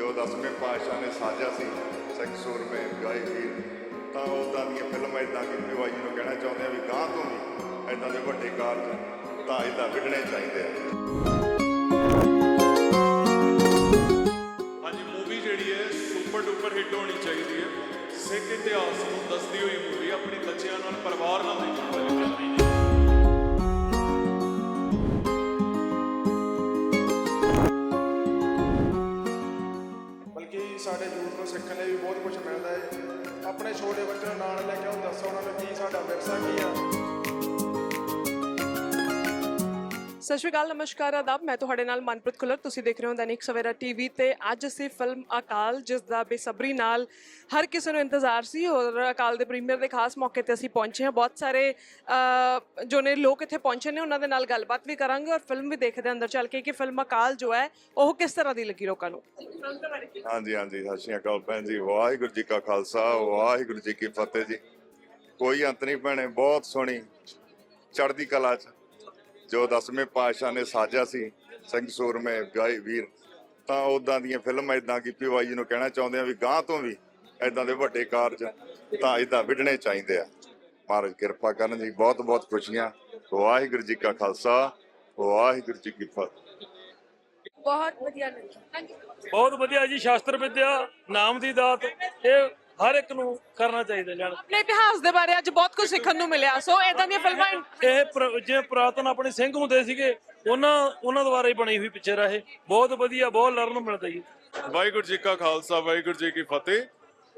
ਜੋ ਦਸਵੇਂ ਪਾਤਸ਼ਾਹ ਨੇ ਸਾਜਿਆ ਸੀ, ਸਿੱਖ ਸੂਰਮੇ ਗਾਈ ਵੀਰ, ਤਾਂ ਉਦਾਂ ਦੀਆਂ ਫਿਲਮਾਂ ਇਦਾਂ ਕਿ ਪਿਵਾਈ ਨੂੰ ਕਹਿਣਾ ਚਾਹੁੰਦੇ ਆ ਵੀ ਗਾਂ ਤੋਂ ਵੀ ਇਦਾਂ ਦੇ ਵੱਡੇ ਕਾਰਜ ਤਾਂ ਇਦਾਂ ਵਿਢਣੇ ਚਾਹੀਦੇ ਆ। ਹਾਂਜੀ ਮੂਵੀ ਜਿਹੜੀ ਹੈ ਸੁਪਰ ਡੂਪਰ ਹਿੱਟ ਹੋਣੀ ਚਾਹੀਦੀ ਹੈ। ਸਿੱਖ ਇਤਿਹਾਸ ਨੂੰ ਦੱਸਦੀ ਹੋਈ ਮੂਵੀ ਆਪਣੇ ਬੱਚਿਆਂ ਨਾਲ ਸਾਡੇ ਸਿੱਖਣ ਲਈ ਵੀ ਬਹੁਤ ਕੁਝ ਮਿਲਦਾ ਹੈ। ਆਪਣੇ ਛੋਟੇ ਬੱਚਿਆਂ ਨੂੰ ਨਾਲ ਲੈ ਕੇ ਆਓ ਦੱਸੋ ਉਹਨਾਂ ਨੂੰ ਕੀ ਸਾਡਾ ਵਿਰਸਾ ਕੀ ਆ? ਸਤਿ ਸ਼੍ਰੀ ਅਕਾਲ, ਨਮਸਕਾਰ, ਆਦਾਬ। ਮੈਂ ਤੁਹਾਡੇ ਨਾਲ ਮਨਪ੍ਰੀਤ ਖੁੱਲਰ। ਤੁਸੀਂ ਦੇਖ ਰਹੇ ਹੋ ਦੈਨਿਕ ਸਵੇਰਾ ਟੀਵੀ ਤੇ ਅੱਜ ਅਸੀਂ ਫਿਲਮ ਅਕਾਲ, ਜਿਸ ਦਾ ਬੇਸਬਰੀ ਨਾਲ ਹਰ ਕਿਸੇ ਨੂੰ ਇੰਤਜ਼ਾਰ ਸੀ ਔਰ ਅਕਾਲ ਦੇ ਪ੍ਰੀਮੀਅਰ ਦੇ ਖਾਸ ਮੌਕੇ ਤੇ ਅਸੀਂ ਪਹੁੰਚੇ ਹਾਂ। ਬਹੁਤ ਸਾਰੇ ਜੋ ਨੇ ਲੋਕ ਇੱਥੇ ਪਹੁੰਚੇ ਨੇ, ਉਹਨਾਂ ਦੇ ਨਾਲ ਗੱਲਬਾਤ ਵੀ ਕਰਾਂਗੇ ਔਰ ਫਿਲਮ ਵੀ ਦੇਖਦੇ ਹਾਂ ਅੰਦਰ ਚੱਲ ਕੇ ਕਿ ਫਿਲਮ ਅਕਾਲ ਜੋ ਹੈ, ਉਹ ਕਿਸ ਤਰ੍ਹਾਂ ਦੀ ਲੱਗੀ ਲੋਕਾਂ ਨੂੰ? ਹਾਂਜੀ ਹਾਂਜੀ, ਸਤਿ ਸ਼੍ਰੀ ਅਕਾਲ ਭੈਣ ਜੀ। ਵਾਹਿਗੁਰੂ ਜੀ ਕਾ ਖਾਲਸਾ, ਵਾਹਿਗੁਰੂ ਜੀ ਕੀ ਫਤਿਹ ਜੀ। ਕੋਈ ਅੰਤ ਨਹੀਂ ਭੈਣੇ, ਬਹੁਤ ਸੋਹਣੀ ਚੜ੍ਹਦੀ ਕਲਾ ਚ। ਜੋ ਦਸਵੇਂ ਪਾਤਸ਼ਾਹ ਨੇ ਸਾਜਿਆ ਸੀ ਸਿੰਘ ਸੂਰਮੇ ਗਾਈ ਵੀਰ ਤਾਂ ਉਦਾਂ ਦੀਆਂ ਫਿਲਮਾਂ ਇਦਾਂ ਕਿ ਪਿਵਾਈ ਜੀ ਨੂੰ ਕਹਿਣਾ ਚਾਹੁੰਦੇ ਆ ਵੀ ਗਾਂ ਤੋਂ ਵੀ ਇਦਾਂ ਦੇ ਵੱਡੇ ਕਾਰਜ ਤਾਂ ਇਦਾਂ ਵਿਢਣੇ ਚਾਹੀਦੇ ਆ। ਮਹਾਰਾਜ ਕਿਰਪਾ ਕਰਨ ਜੀ ਬਹੁਤ ਬਹੁਤ ਖੁਸ਼ੀਆਂ। ਵਾਹਿਗੁਰੂ ਜੀ ਕਾ ਖਾਲਸਾ ਵਾਹਿਗੁਰੂ ਜੀ ਕੀ ਫਤਿਹ। ਬਹੁਤ ਵਧੀਆ ਲੱਗੀ। ਹਾਂਜੀ ਬਹੁਤ ਵਧੀਆ ਜੀ ਸ਼ਾਸਤਰ ਵਿਦਿਆ ਨਾਮ ਦੀ ਦਾਤ ਇਹ ਹਰ ਇੱਕ ਨੂੰ ਕਰਨਾ ਚਾਹੀਦਾ ਜਾਨ ਆਪਣੇ ਇਤਿਹਾਸ ਦੇ ਬਾਰੇ ਅੱਜ ਬਹੁਤ ਕੁਝ ਸਿੱਖਣ ਨੂੰ ਮਿਲਿਆ। ਸੋ ਇਦਾਂ ਦੀਆਂ ਫਿਲਮਾਂ ਇਹ ਪ੍ਰ- ਜਿਵੇਂ ਪੁਰਾਤਨ ਆਪਣੇ ਸਿੰਘ ਹੁੰਦੇ ਸੀਗੇ ਉਹਨਾਂ ਉਹਨਾਂ ਦੁਆਰਾ ਹੀ ਬਣੀ ਹੋਈ ਪਿਕਚਰ ਆ ਇਹ। ਬਹੁਤ ਵਧੀਆ ਬਹੁਤ ਲਰਨ ਨੂੰ ਮਿਲਦਾ ਜੀ। ਵਾਹਿਗੁਰੂ ਜੀ ਕਾ ਖਾਲਸਾ ਵਾਹਿਗੁਰੂ ਜੀ ਕੀ ਫਤਿਹ।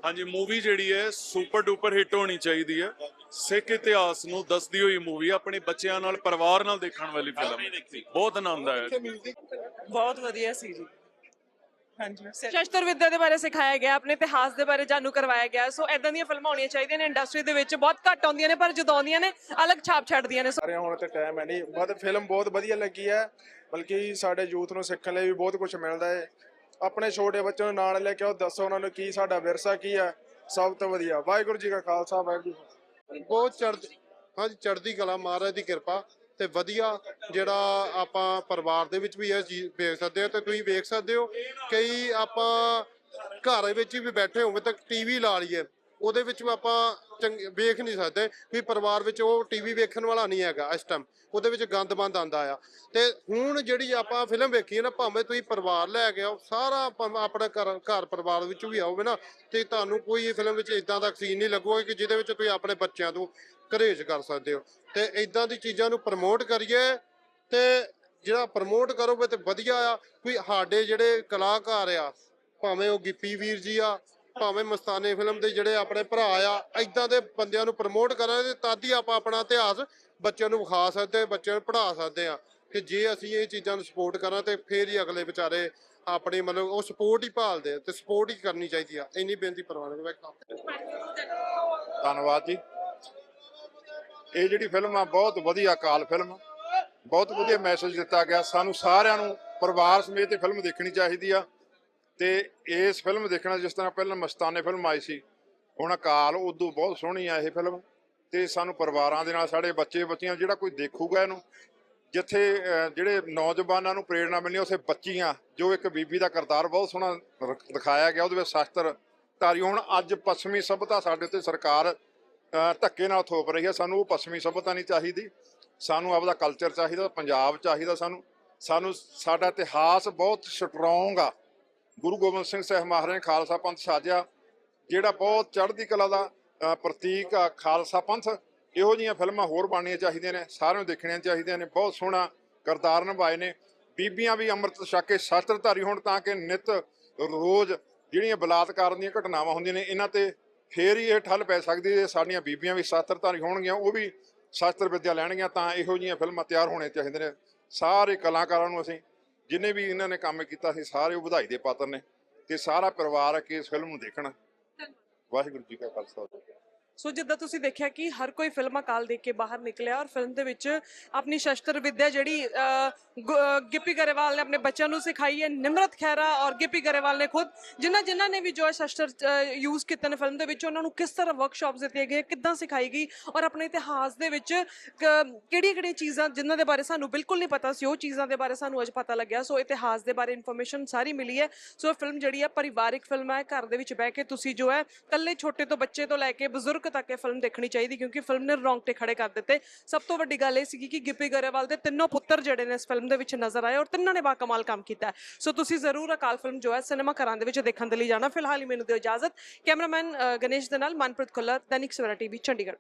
ਹਾਂਜੀ ਮੂਵੀ ਜਿਹੜੀ ਹੈ ਸੁਪਰ ਡੂਪਰ ਹਿੱਟ ਹੋਣੀ ਚਾਹੀਦੀ ਹੈ। ਸਿੱਖ ਇਤਿਹਾਸ ਨੂੰ ਦੱਸਦੀ ਹੋਈ ਮੂਵੀ ਆਪਣੇ ਬੱਚਿਆਂ ਨਾਲ ਪਰਿਵਾਰ ਨਾਲ ਦੇਖਣ ਵਾਲੀ ਫਿਲਮ ਬਹੁਤ ਆਨੰਦ ਆਇਆ ਬਹੁਤ ਵਧੀਆ ਸੀ ਜੀ। ਹਾਂਜੀ ਸ਼ਸਤਰ ਵਿੱਦਿਆ ਦੇ ਬਾਰੇ ਸਿਖਾਇਆ ਗਿਆ ਆਪਣੇ ਇਤਿਹਾਸ ਦੇ ਬਾਰੇ ਜਾਣੂ ਕਰਵਾਇਆ ਗਿਆ। ਸੋ ਇਦਾਂ ਦੀਆਂ ਫਿਲਮਾਂ ਹੋਣੀਆਂ ਚਾਹੀਦੀਆਂ ਨੇ ਇੰਡਸਟਰੀ ਦੇ ਵਿੱਚ ਬਹੁਤ ਘੱਟ ਆਉਂਦੀਆਂ ਨੇ ਪਰ ਜਦੋਂ ਆਉਂਦੀਆਂ ਨੇ ਅਲੱਗ ਛਾਪ ਛੱਡਦੀਆਂ ਨੇ। ਸਾਰੇ ਹੁਣ ਤੇ ਟਾਈਮ ਹੈ ਨਹੀਂ ਬਟ ਫਿਲਮ ਬਹੁਤ ਵਧੀਆ ਲੱਗੀ ਹੈ ਬਲਕਿ ਸਾਡੇ ਯੂਥ ਨੂੰ ਸਿੱਖਣ ਲਈ ਵੀ ਬਹੁਤ ਕੁਝ ਮਿਲਦਾ ਹੈ। ਆਪਣੇ ਛੋਟੇ ਬੱਚਿਆਂ ਨੂੰ ਨਾਲ ਲੈ ਕੇ ਆਓ ਦੱਸੋ ਉਹਨਾਂ ਨੂੰ ਕੀ ਸਾਡਾ ਵਿਰਸਾ ਕੀ ਹੈ। ਸਭ ਤੋਂ ਵਧੀਆ। ਵਾਹਿਗੁਰੂ ਜੀ ਕਾ ਖਾਲਸਾ ਵਾਹਿਗੁਰੂ। ਬਹੁਤ ਚੜ੍ਹਦੀ ਹਾਂਜੀ ਚੜ੍ਹਦੀ ਕਲਾ ਮਹਾਰਾਜ ਦੀ ਕਿਰਪਾ। ਤੇ ਵਧੀਆ ਜਿਹੜਾ ਆਪਾਂ ਪਰਿਵਾਰ ਦੇ ਵਿੱਚ ਵੀ ਇਹ ਚੀਜ਼ ਵੇਖ ਸਕਦੇ ਹੋ ਤੇ ਤੁਸੀਂ ਵੇਖ ਸਕਦੇ ਹੋ ਕਈ ਆਪਾਂ ਘਰ ਵਿੱਚ ਵੀ ਬੈਠੇ ਹੋਵੇ ਤਾਂ ਟੀਵੀ ਲਾ ਲਈਏ। ਉਹਦੇ ਵਿੱਚ ਵੀ ਆਪਾਂ ਚੰਗ- ਵੇਖ ਨਹੀਂ ਸਕਦੇ ਵੀ ਪਰਿਵਾਰ ਵਿੱਚ ਉਹ ਟੀਵੀ ਵੇਖਣ ਵਾਲਾ ਨਹੀਂ ਹੈਗਾ ਇਸ ਟਾਈਮ ਉਹਦੇ ਵਿੱਚ ਗੰਦ ਬੰਦ ਆਂਦਾ ਆ। ਤੇ ਹੁਣ ਜਿਹੜੀ ਆਪਾਂ ਫਿਲਮ ਵੇਖੀ ਹੈ ਨਾ, ਭਾਵੇਂ ਤੁਸੀਂ ਪਰਿਵਾਰ ਲੈ ਕੇ ਆਓ, ਸਾਰਾ ਭਾਵੇਂ ਆਪਣਾ ਘਰ ਘਰ ਪਰਿਵਾਰ ਵਿੱਚ ਵੀ ਆਓਗੇ ਨਾ, ਤੇ ਤੁਹਾਨੂੰ ਕੋਈ ਫਿਲਮ ਵਿੱਚ ਇਦਾਂ ਦਾ ਸੀਨ ਨਹੀਂ ਲੱਗੂਗਾ ਕਿ ਜਿਹਦੇ ਵਿੱਚ ਤੁਸੀਂ ਆਪਣੇ ਬੱਚਿਆਂ ਤੋਂ ਘਰੇਜ ਕਰ ਸਕਦੇ ਹੋ। ਤੇ ਇਦਾਂ ਦੀ ਚੀਜ਼ਾਂ ਨੂੰ ਪ੍ਰਮੋਟ ਕਰੀਏ ਤੇ ਜਿਹੜਾ ਪ੍ਰਮੋਟ ਕਰੋਗੇ ਤੇ ਵਧੀਆ ਆ ਕੋਈ ਸਾਡੇ ਜਿਹੜੇ ਕਲਾਕਾਰ ਆ, ਭਾਵੇਂ ਉਹ ਗਿੱਪੀ ਵੀਰ ਜੀ ਆ ਭਾਵੇਂ ਮਸਤਾਨੇ ਫਿਲਮ ਦੇ ਜਿਹੜੇ ਆਪਣੇ ਭਰਾ ਆ ਇਦਾਂ ਦੇ ਬੰਦਿਆਂ ਨੂੰ ਪ੍ਰਮੋਟ ਕਰਾਂਗੇ ਤੇ ਤਦ ਹੀ ਆਪਾਂ ਆਪਣਾ ਇਤਿਹਾਸ ਬੱਚਿਆਂ ਨੂੰ ਵਿਖਾ ਸਕਦੇ ਬੱਚਿਆਂ ਨੂੰ ਪੜ੍ਹਾ ਸਕਦੇ ਆ ਕਿ ਜੇ ਅਸੀਂ ਇਹ ਚੀਜ਼ਾਂ ਨੂੰ ਸਪੋਰਟ ਕਰਾਂ ਤੇ ਫੇਰ ਹੀ ਅਗਲੇ ਵਿਚਾਰੇ ਆਪਣੀ ਮਤਲਬ ਉਹ ਸਪੋਰਟ ਹੀ ਭਾਲਦੇ ਆ ਤੇ ਸਪੋਰਟ ਹੀ ਕਰਨੀ ਚਾਹੀਦੀ ਆ। ਇੰਨੀ ਬੇਨਤੀ ਪ੍ਰਵਾਨ ਕਰਦਾ ਧੰਨਵਾਦ ਜੀ। ਇਹ ਜਿਹੜੀ ਫਿਲਮ ਆ, ਬਹੁਤ ਵਧੀਆ ਕਾਲ ਫਿਲਮ ਬਹੁਤ ਵਧੀਆ ਮੈਸੇਜ ਦਿੱਤਾ ਗਿਆ। ਸਾਨੂੰ ਸਾਰਿਆਂ ਨੂੰ ਪਰਿਵਾਰ ਸਮੇਤ ਇਹ ਫਿਲਮ ਦੇਖਣੀ ਚਾਹੀਦੀ ਆ। ਤੇ ਇਸ ਫਿਲਮ ਦੇਖਣਾ, ਜਿਸ ਤਰ੍ਹਾਂ ਪਹਿਲਾਂ ਮਸਤਾਨੇ ਫਿਲਮ ਆਈ ਸੀ, ਹੁਣ ਅਕਾਲ ਉਦੋਂ ਬਹੁਤ ਸੋਹਣੀ ਆ ਇਹ ਫਿਲਮ, ਤੇ ਸਾਨੂੰ ਪਰਿਵਾਰਾਂ ਦੇ ਨਾਲ, ਸਾਡੇ ਬੱਚੇ ਬੱਚੀਆਂ, ਜਿਹੜਾ ਕੋਈ ਦੇਖੂਗਾ ਇਹਨੂੰ, ਜਿੱਥੇ ਜਿਹੜੇ ਨੌਜਵਾਨਾਂ ਨੂੰ ਪ੍ਰੇਰਣਾ ਮਿਲਣੀ ਉਸੇ ਬੱਚੀਆਂ, ਜੋ ਇੱਕ ਬੀਬੀ ਦਾ ਕਰਤਾਰ ਬਹੁਤ ਸੋਹਣਾ ਰ- ਦਿਖਾਇਆ ਗਿਆ, ਉਹਦੇ ਵਿੱਚ ਸ਼ਾਸਤਰ ਧਾਰੀ, ਹੁਣ ਅੱਜ ਪੱਛਮੀ ਸਭਿਅਤਾ ਸਾਡੇ ਤੇ ਸਰਕਾਰ ਧੱਕੇ ਨਾਲ ਥੋਪ ਰਹੀ ਹੈ, ਸਾਨੂੰ ਉਹ ਪੱਛਮੀ ਸਭਿਅਤਾ ਨਹੀਂ ਚਾਹੀਦੀ, ਸਾਨੂੰ ਆਪਦਾ ਕਲਚਰ ਚਾਹੀਦਾ, ਪੰਜਾਬ ਚਾਹੀਦਾ ਸਾਨੂੰ ਸਾਨੂੰ ਸਾਡਾ ਇਤਿਹਾਸ ਬਹੁਤ ਸਟਰੋਂਗ ਆ। ਗੁਰੂ ਗੋਬਿੰਦ ਸਿੰਘ ਸਾਹਿਬ ਮਹਾਰਾਜ ਨੇ ਖਾਲਸਾ ਪੰਥ ਸਾਜਿਆ, ਜਿਹੜਾ ਬਹੁਤ ਚੜ੍ਹਦੀ ਕਲਾ ਦਾ ਪ੍ਰਤੀਕ ਆ ਖਾਲਸਾ ਪੰਥ, ਇਹੋ ਜਿਹੀਆਂ ਫਿਲਮਾਂ ਹੋਰ ਬਣਨੀਆਂ ਚਾਹੀਦੀਆਂ ਨੇ, ਸਾਰਿਆਂ ਨੂੰ ਦੇਖਣੀਆਂ ਚਾਹੀਦੀਆਂ ਨੇ, ਬਹੁਤ ਸੋਹਣਾ ਕਰਤਾਰ ਨਿਭਾਏ ਨੇ। ਬੀਬੀਆਂ ਵੀ ਅੰਮ੍ਰਿਤ ਛਕ ਕੇ ਸ਼ਾਸਤਰਧਾਰੀ ਹੋਣ ਤਾਂ ਕਿ ਨਿਤ ਰੋਜ਼ ਜਿਹੜੀਆਂ ਬਲਾਤਕਾਰ ਦੀਆਂ ਘਟਨਾਵਾਂ ਹੁੰਦੀਆਂ ਨੇ, ਇਹਨਾਂ ਤੇ ਫੇਰ ਹੀ ਇਹ ਠੱਲ ਪੈ ਸਕਦੀ ਹੈ, ਸਾਡੀਆਂ ਬੀਬੀਆਂ ਵੀ ਸ਼ਾਸਤਰਧਾਰੀ ਹੋਣਗੀਆਂ, ਉਹ ਵੀ ਸ਼ਾਸਤਰ ਵਿੱਦਿਆ ਲੈਣਗੀਆਂ ਤਾਂ ਇਹੋ ਜਿਹੀਆਂ ਫਿਲਮਾਂ ਤਿਆਰ ਹੋਣੇ ਚਾਹੀਦੀਆਂ ਨੇ। ਸਾਰੇ ਕਲਾਕਾਰਾਂ ਨੂੰ ਅਸੀਂ ਜਿੰਨੇ ਵੀ ਇਹਨਾਂ ਨੇ ਕੰਮ ਕੀਤਾ ਸੀ ਸਾਰੇ ਉਹ ਵਧਾਈ ਦੇ ਪਾਤਰ ਨੇ ਤੇ ਸਾਰਾ ਪਰਿਵਾਰ ਆ ਕਿ ਇਸ ਫਿਲਮ ਨੂੰ ਦੇਖਣ। ਵਾਹਿਗੁਰੂ ਜੀ ਕਾ ਖਾਲਸਾ। ਸੋ ਜਿੱਦਾਂ ਤੁਸੀਂ ਦੇਖਿਆ ਕਿ ਹਰ ਕੋਈ ਫਿਲਮ ਅਕਾਲ ਦੇਖ ਕੇ ਬਾਹਰ ਨਿਕਲਿਆ ਔਰ ਫਿਲਮ ਦੇ ਵਿੱਚ ਆਪਣੀ ਸ਼ਸਤਰ ਵਿੱਦਿਆ ਜਿਹੜੀ ਅਹ, ਗਿੱਪੀ ਗਰੇਵਾਲ ਨੇ ਆਪਣੇ ਬੱਚਿਆਂ ਨੂੰ ਸਿਖਾਈ ਹੈ ਨਿਮਰਤ ਖਹਿਰਾ ਔਰ ਗਿੱਪੀ ਗਰੇਵਾਲ ਨੇ ਖੁਦ ਜਿਨ੍ਹਾਂ ਜਿਨ੍ਹਾਂ ਨੇ ਵੀ ਜੋ ਹੈ ਸ਼ਸਤਰ ਯੂਜ਼ ਕੀਤੇ ਨੇ ਫਿਲਮ ਦੇ ਵਿੱਚ ਉਹਨਾਂ ਨੂੰ ਕਿਸ ਤਰ੍ਹਾਂ ਵਰਕਸ਼ਾਪਸ ਦਿੱਤੀਆਂ ਗਈਆਂ ਕਿੱਦਾਂ ਸਿਖਾਈ ਗਈ ਔਰ ਆਪਣੇ ਇਤਿਹਾਸ ਦੇ ਵਿੱਚ ਕਿਹੜੀਆਂ ਕਿਹੜੀਆਂ ਚੀਜ਼ਾਂ ਜਿਨ੍ਹਾਂ ਦੇ ਬਾਰੇ ਸਾਨੂੰ ਬਿਲਕੁਲ ਨਹੀਂ ਪਤਾ ਸੀ ਉਹ ਚੀਜ਼ਾਂ ਦੇ ਬਾਰੇ ਸਾਨੂੰ ਅੱਜ ਪਤਾ ਲੱਗਿਆ। ਸੋ ਇਤਿਹਾਸ ਦੇ ਬਾਰੇ ਇਨਫੋਰਮੇਸ਼ਨ ਸਾਰੀ ਮਿਲੀ ਹੈ। ਸੋ ਇਹ ਫਿਲਮ ਜਿਹੜੀ ਹੈ ਪਰਿਵਾਰਿਕ ਫਿਲਮ ਹੈ ਘਰ ਦੇ ਵਿੱਚ ਬਹਿ ਕੇ ਤੁਸੀਂ ਜੋ ਹੈ ਇਕੱਲੇ ਛੋਟੇ ਤੋਂ ਬੱਚੇ ਤੋਂ ਲੈ ਕੇ ਬਜ਼ੁਰਗ ਤੱਕ ਇਹ ਫਿਲਮ ਦੇਖਣੀ ਚਾਹੀਦੀ ਕਿਉਂਕਿ ਫਿਲਮ ਨੇ ਰੌਂਗਟੇ ਖੜੇ ਕਰ ਦਿੱਤੇ। ਸਭ ਤੋਂ ਵੱਡੀ ਗੱਲ ਇਹ ਸੀਗੀ ਕਿ ਗਿੱਪੀ ਗਰੇਵਾਲ ਦੇ ਤਿੰਨੋਂ ਪੁੱਤਰ ਜਿਹੜੇ ਨੇ ਇਸ ਫਿਲਮ ਦੇ ਵਿੱਚ ਨਜ਼ਰ ਆਏ ਔਰ ਤਿੰਨਾਂ ਨੇ ਬਾਕਮਾਲ ਕੰਮ ਕੀਤਾ ਸੋ ਤੁਸੀਂ ਜ਼ਰੂਰ ਅਕਾਲ ਫਿਲਮ ਜੋ ਹੈ ਸਿਨੇਮਾ ਘਰਾਂ ਦੇ ਵਿੱਚ ਦੇਖਣ ਦੇ ਲਈ ਜਾਣਾ। ਫਿਲਹਾਲ ਹੀ ਮੈਨੂੰ ਦਿਓ ਇਜਾਜ਼ਤ। ਕੈਮਰਾਮੈਨ ਅ, ਗਣੇਸ਼ ਦੇ ਨਾਲ ਮਨਪ੍ਰੀਤ ਖੁੱਲਰ ਦੈਨਿਕ ਸਵੇਰਾ ਟੀਵੀ ਚੰਡੀਗੜ੍ਹ।